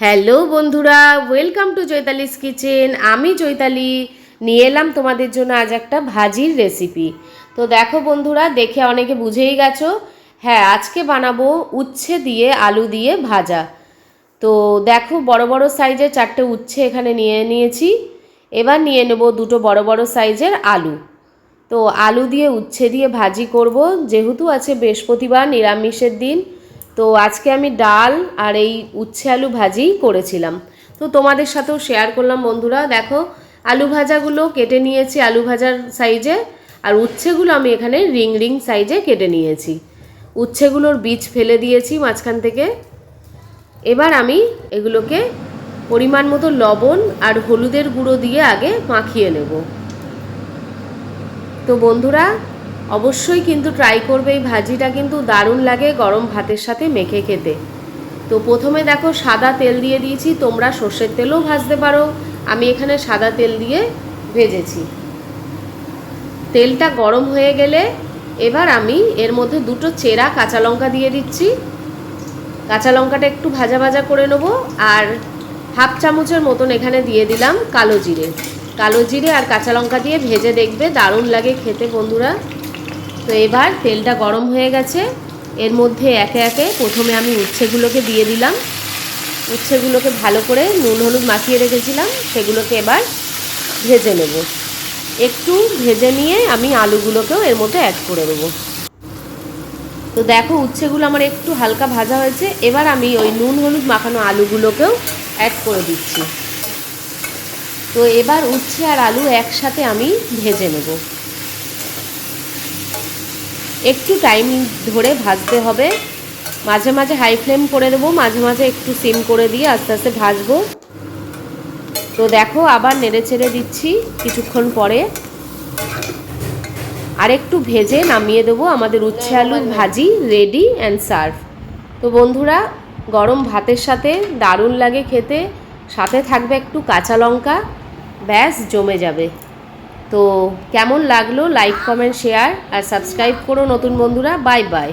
Hello বন্ধুরা welcome to Chaitali's kitchen আমি চৈতালি, নিয়ে এলাম তোমাদের জন্য আজ একটা ভাজির রেসিপি তো দেখো বন্ধুরা, দেখে অনেকে বুঝেই গেছো। হ্যাঁ আজকে বানাবো উচ্ছে দিয়ে আলু দিয়ে ভাজা। তো দেখো, বড় বড় সাইজের চারটে উচ্ছে এখানে নিয়ে নিয়েছি। এবার নিয়ে নেব দুটো বড় বড় সাইজের আলু। তো আলু দিয়ে উচ্ছে দিয়ে ভাজি করব। যেহেতু আছে বৃহস্পতিবার, নিরামিষের দিন তো আজকে আমি ডাল আর এই উচ্ছে আলু ভাজি করেছিলাম। তো তোমাদের সাথেও শেয়ার করলাম বন্ধুরা। দেখো, আলু ভাজাগুলো কেটে নিয়েছি আলু ভাজার সাইজে, আর উচ্ছেগুলো আমি এখানে রিং রিং সাইজে কেটে নিয়েছি। উচ্ছেগুলোর বীজ ফেলে দিয়েছি মাঝখান থেকে। এবার আমি এগুলোকে পরিমাণ মতো লবণ আর হলুদের গুঁড়ো দিয়ে আগে মাখিয়ে নেব। তো বন্ধুরা অবশ্যই কিন্তু ট্রাই করবে। এই ভাজিটা কিন্তু দারুণ লাগে গরম ভাতের সাথে মেখে খেতে। তো প্রথমে দেখো সাদা তেল দিয়ে দিয়েছি, তোমরা সর্ষের তেলও ভাজতে পারো। আমি এখানে সাদা তেল দিয়ে ভেজেছি। তেলটা গরম হয়ে গেলে এবার আমি এর মধ্যে দুটো চেরা কাঁচা লঙ্কা দিয়ে দিচ্ছি। কাঁচা লঙ্কাটা একটু ভাজা ভাজা করে নেব আর হাফ চামচের মতন এখানে দিয়ে দিলাম কালো জিরে। কালো জিরে আর কাঁচা লঙ্কা দিয়ে ভেজে দেখবে দারুণ লাগে খেতে বন্ধুরা। তো এবার তেলটা গরম হয়ে গেছে। এর মধ্যে একে একে প্রথমে আমি উচ্ছেগুলোকে দিয়ে দিলাম। উচ্ছেগুলোকে ভালো করে নুন হলুদ মাখিয়ে রেখেছিলাম, সেগুলোকে এবার ভেজে নেব। একটু ভেজে নিয়ে আমি আলুগুলোকেও এর মধ্যে অ্যাড করে দেবো। তো দেখো উচ্ছেগুলো আমার একটু হালকা ভাজা হয়েছে। এবার আমি ওই নুন হলুদ মাখানো আলুগুলোকেও অ্যাড করে দিচ্ছি। তো এবার উচ্ছে আর আলু একসাথে আমি ভেজে নেব। একটু টাইম ধরে ভাজতে হবে। মাঝে মাঝে হাই ফ্লেম করে দেবো, মাঝে মাঝে একটু সিম করে দিয়ে আস্তে আস্তে ভাজবো। তো দেখো, আবার নেড়ে ছেড়ে দিচ্ছি কিছুক্ষণ পরে। আর একটু ভেজে নামিয়ে দেবো আমাদের উচ্ছে আলুর ভাজি রেডি অ্যান্ড সার্ভ তো বন্ধুরা, গরম ভাতের সাথে দারুণ লাগে খেতে। সাথে থাকবে একটু কাঁচা লঙ্কা। ব্যাস, জমে যাবে। তো কেমন লাগল? লাইক কমেন্ট শেয়ার আর সাবস্ক্রাইব করো নতুন বন্ধুরা। Bye bye